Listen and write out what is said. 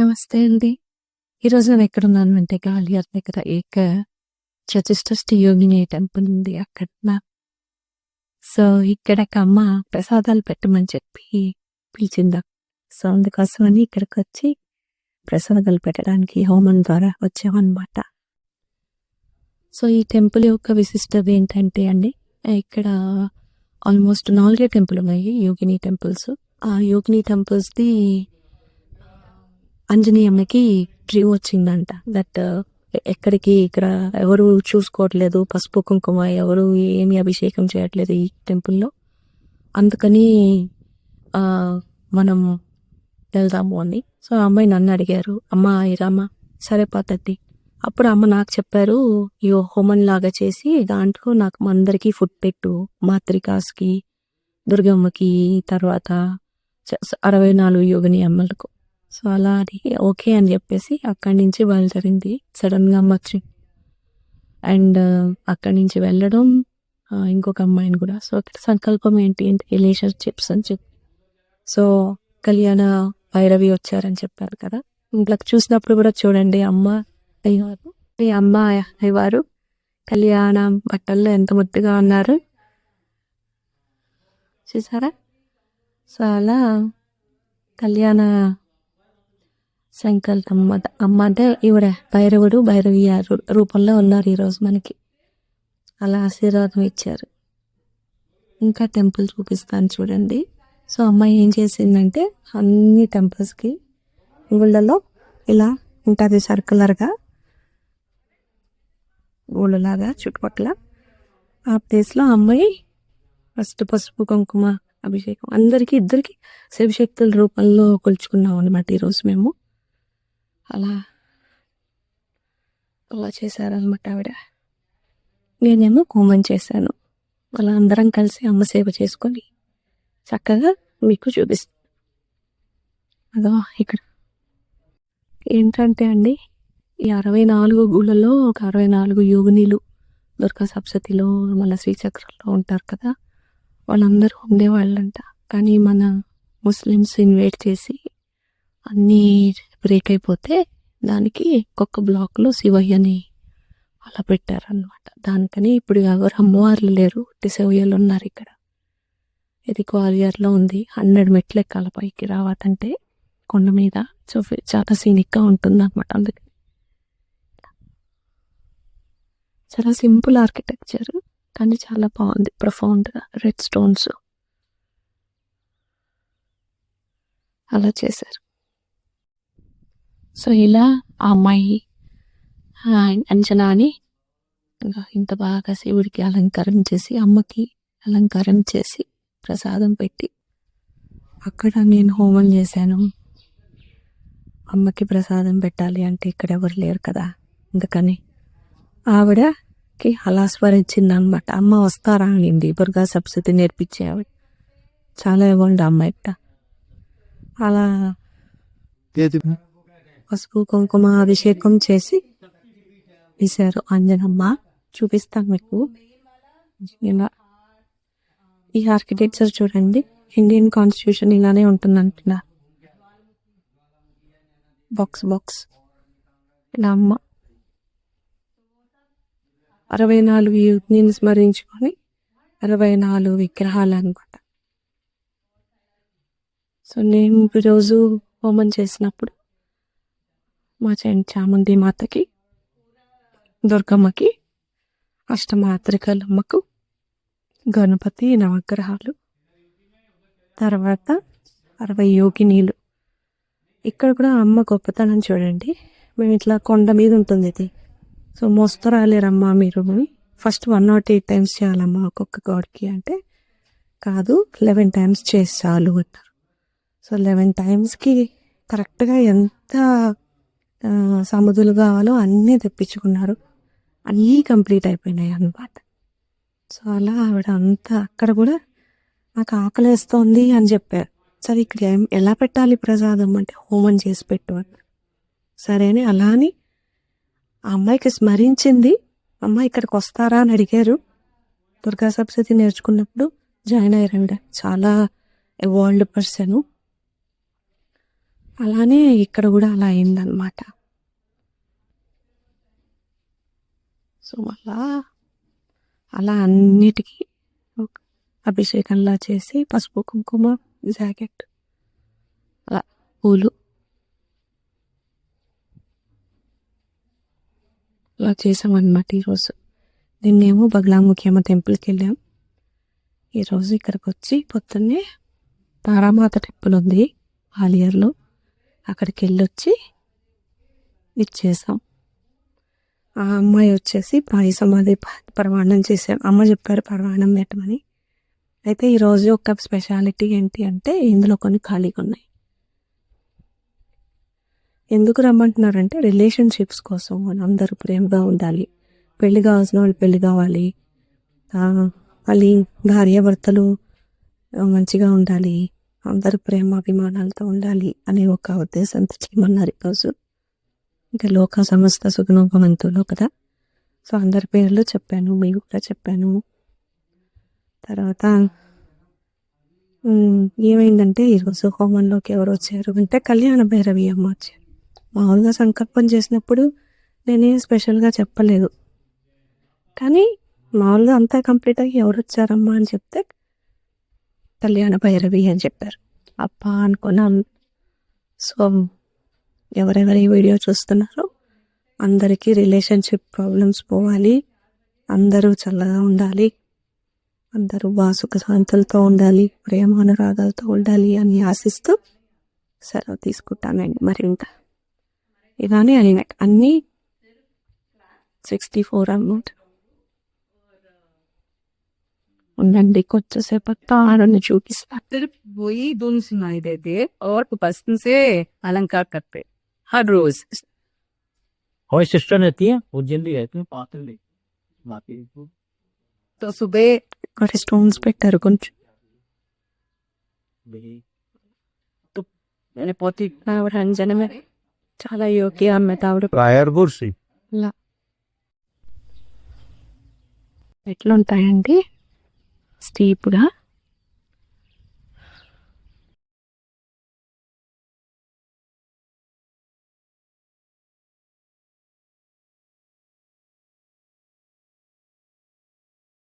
నమస్తే అండి. ఈరోజు నేను ఎక్కడున్నాను అంటే గ్వాలియర్ దగ్గర ఏక చతుష్టష్టి యోగిని టెంపుల్ ఉంది అక్కడ సో, ఇక్కడ అమ్మ ప్రసాదాలు పెట్టమని చెప్పి పిలిచింది. సో, అందుకోసమని ఇక్కడికొచ్చి ప్రసాదాలు పెట్టడానికి హోమం ద్వారా వచ్చామన్నమాట. సో, ఈ టెంపుల్ యొక్క విశిష్టత ఏంటంటే అండి ఇక్కడ ఆల్మోస్ట్ నాలుగే టెంపుల్ ఉన్నాయి యోగిని టెంపుల్స్. ఆ యోగిని టెంపుల్స్‌ది ఆంజనేయమ్మకి డ్రీమ్ వచ్చిందంట. దట్ uh, ఎక్కడికి ఇక్కడ ఎవరు చూసుకోవట్లేదు. పసుపు, కుంకుమ ఎవరు ఏమి అభిషేకం చేయట్లేదు ఈ టెంపుల్‌లో. అందుకని మనం వెళ్దాము అని. సో, ఆ అమ్మాయి నన్ను అడిగారు. అమ్మ ఇరామా సరే పద్ధతి. అప్పుడు అమ్మ నాకు చెప్పారు. ఈ లాగా చేసి దాంట్లో నాకు అందరికీ ఫుడ్ పెట్టు. మాత్రికాస్‌కి, దుర్గమ్మకి తర్వాత చ 64 యోగిని అమ్మలకు. సో, అలా అది ఓకే అని చెప్పేసి అక్కడి నుంచి బయలుదేరింది. సడన్గా అమ్మ వచ్చి అండ్ అక్కడి నుంచి వెళ్ళడం ఇంకొక అమ్మాయిని కూడా సో, అక్కడ సంకల్పం ఏంటి అంటే రిలేషన్‌షిప్స్ అని చెప్పి. సో, కళ్యాణ భైరవి వచ్చారని చెప్పారు కదా! ఇంట్లోకి చూసినప్పుడు కూడా చూడండి అమ్మ అయ్యవారు ఈ అమ్మ అయ్యవారు కళ్యాణ బట్టల్లో ఎంత ముద్దుగా ఉన్నారు. చూసారా? సో, అలా కళ్యాణ సంకల్పం అమ్మ అమ్మ అంటే ఈవిడ భైరవుడు, భైరవి రూపంలో ఉన్నారు ఈరోజు మనకి. అలా ఆశీర్వాదం ఇచ్చారు. ఇంకా టెంపుల్ చూపిస్తాను చూడండి. సో, అమ్మాయి ఏం చేసిందంటే అన్ని టెంపుల్స్‌కి గుళ్ళలో ఇలా ఉంటుంది సర్కులర్గా గుళ్ళలాగా చుట్టుపక్కల. ఆ ప్లేస్‌లో అమ్మాయి ఫస్ట్ పసుపు, కుంకుమ అభిషేకం అందరికీ ఇద్దరికి శివశక్తుల రూపంలో కొలుచుకున్నాం అనమాట ఈరోజు మేము. అలా అలా చేశారనమాట ఆవిడ. నేనేమో హోమం చేశాను. అలా అందరం కలిసి అమ్మ సేవ చేసుకొని చక్కగా మీకు చూపిస్తాను అదో ఇక్కడ. ఏంటంటే అండి ఈ 64 గుళ్ళలో ఒక 64 యోగినీలు దుర్గా సప్సతిలో మన శ్రీచక్రంలో ఉంటారు కదా! వాళ్ళందరూ ఉండేవాళ్ళంట. కానీ మన ముస్లిమ్స్ ఇన్వైట్ చేసి అన్నీ బ్రేక్ అయిపోతే దానికి ఒక్కొక్క బ్లాక్‌లో శివయ్యని అలా పెట్టారనమాట దానికని ఇప్పుడు ఎవరు అమ్మవార్లు లేరు. ఉట్టి శివయ్యలు ఉన్నారు ఇక్కడ. ఇది గ్వాలియర్‌లో ఉంది. 100 మెట్లు ఎక్కాల పైకి రావాలంటే కొండ మీద. సో, చాలా సీనిక్‌గా ఉంటుంది అనమాట అందుకే. చాలా సింపుల్ ఆర్కిటెక్చర్ కానీ చాలా బాగుంది. ప్రొఫౌండ్‌గా రెడ్ స్టోన్స్. అలా చేశారు. సో, ఇలా ఆ అమ్మాయి అంచనాని అని ఇంత బాగా శివుడికి అలంకారం చేసి, అమ్మకి అలంకారం చేసి, ప్రసాదం పెట్టి అక్కడ నేను హోమం చేశాను. అమ్మకి ప్రసాదం పెట్టాలి అంటే ఇక్కడ ఎవరు లేరు కదా! అందుకని ఆవిడకి అలా స్మరించిందన్నమాట. అమ్మ వస్తారా అనింది. దుర్గా సబ్సిడీ నేర్పించే ఆవిడ. చాలా ఇవ్వండి అమ్మ అమ్మాయి అలా పసుపు, కుంకుమ అభిషేకం చేసి ఇశారు అంజనమ్మ. చూపిస్తాను మీకు. ఇలా ఈ ఆర్కిటెక్చర్ చూడండి. ఇండియన్ కాన్స్టిట్యూషన్ ఇలానే ఉంటుందంటున్నా. Box box. ఇలా అమ్మ అరవై నాలుగు యూత్ని స్మరించుకొని అరవై నాలుగు విగ్రహాలు అనమాట సో, నేను ఈరోజు హోమం చేసినప్పుడు మా చండి చాముండి మాతకి, దుర్గమ్మకి, అష్టమాత్రికలమ్మకు, గణపతి నవగ్రహాలు, తర్వాత 60 యోగినీలు. ఇక్కడ కూడా అమ్మ గొప్పతనం చూడండి. మేము ఇట్లా కొండ మీద ఉంటుంది ఇది. సో, మోస్తరాలేరమ్మా మీరు అని ఫస్ట్ 108 టైమ్స్ చేయాలమ్మా ఒక్కొక్క గాడ్‌కి అంటే, కాదు 11 టైమ్స్ చేసి చాలు అన్నారు. సో, 11 టైమ్స్‌కి కరెక్ట్‌గా ఎంత సముదులు కావాలో అన్నీ తెప్పించుకున్నారు. అన్నీ కంప్లీట్ అయిపోయినాయి అన్నమాట. సో, అలా ఆవిడ అంతా అక్కడ కూడా నాకు ఆకలేస్తోంది అని చెప్పారు. సరే ఇక్కడ ఎలా పెట్టాలి ప్రసాదం అంటే హోమం చేసి పెట్టు అన్నారు. సరే అని అలా అని ఆ అమ్మాయికి స్మరించింది. అమ్మ ఇక్కడికి వస్తారా అని అడిగారు. దుర్గా సప్తశతి నేర్చుకున్నప్పుడు జాయిన్ అయ్యారు ఆవిడ. చాలా ఎవాల్డ్ పర్సన్. అలానే ఇక్కడ కూడా అలా అయిందనమాట సో అలా అలా అన్నిటికీ అభిషేకంలా చేసి పసుపు కుంకుమ జాకెట్ అలా పూలు అలా చేసామన్నమాట ఈరోజు. నిన్నేమో బగ్లాముఖ్యమ్మ టెంపుల్కి వెళ్ళాం. ఈరోజు ఇక్కడికి వచ్చి పొద్దున్నే తారామాత టెంపుల్ ఉంది ఆలియర్లో అక్కడికి వెళ్ళొచ్చి ఇచ్చేసాం. ఆ అమ్మాయి వచ్చేసి పాయసం అది ప్రమాణం చేసాం అమ్మ చెప్పారు ప్రమాణం పెట్టమని. అయితే ఈరోజు ఒక స్పెషాలిటీ ఏంటి అంటే ఇందులో కొన్ని ఖాళీగా ఉన్నాయి. ఎందుకు రమ్మంటున్నారంటే రిలేషన్షిప్స్ కోసం మన అందరూ ప్రేమగా ఉండాలి. పెళ్ళి కావాల్సిన వాళ్ళు పెళ్ళి కావాలి. ఆ, మళ్ళీ భార్యాభర్తలు మంచిగా ఉండాలి. అందరు ప్రేమ అభిమానాలతో ఉండాలి అనే ఒక ఉద్దేశంతో చేయమన్నారు ఈరోజు. ఇంకా లోక సమస్త సుఖనోపమంతులో కదా. సో అందరి పేర్లు చెప్పాను మీకు కూడా చెప్పాను. తర్వాత ఏమైందంటే ఈరోజు హోమంలోకి ఎవరు వచ్చారు అంటే కళ్యాణ భైరవి అమ్మ వచ్చారు. మామూలుగా సంకల్పం చేసినప్పుడు నేనేం స్పెషల్గా చెప్పలేదు. కానీ మామూలుగా అంతా కంప్లీట్ అయ్యి ఎవరు వచ్చారమ్మా అని చెప్తే కళ్యాణ భైరవి అని చెప్పారు. అప్ప అనుకున్నాం సో ఎవరెవరు ఈ వీడియో చూస్తున్నారో అందరికీ రిలేషన్షిప్ ప్రాబ్లమ్స్ పోవాలి. అందరూ చల్లగా ఉండాలి. అందరూ బాగా సుఖశాంతులతో ఉండాలి. ప్రేమ అనురాగాలతో ఉండాలి అని ఆశిస్తూ సెలవు తీసుకుంటానండి మరి ఇంకా. ఇలానే అన్ని అన్నీ సిక్స్టీ ఫోర్ అమౌంట్ అన్నమాట ఉండండి కొంచెంసేపు తారని చూపిస్తాను सिर्फ वही धुन सुनाई देती है और पसंद से अलंकार करते हैं, हर रोज हमारी सिस्टर रहती है वो जल्दी रहती है पागल नहीं बाकी तो सुबह ఇక్కడ స్టోన్స్ పెట్టారు కొంచెం मैंने बहुत ही ఆవిడ అంజనమే చాలా యోగి ఆమె ఆవిడ प्रायर गुरसी ఎట్లుంటాయండి స్టీప్గా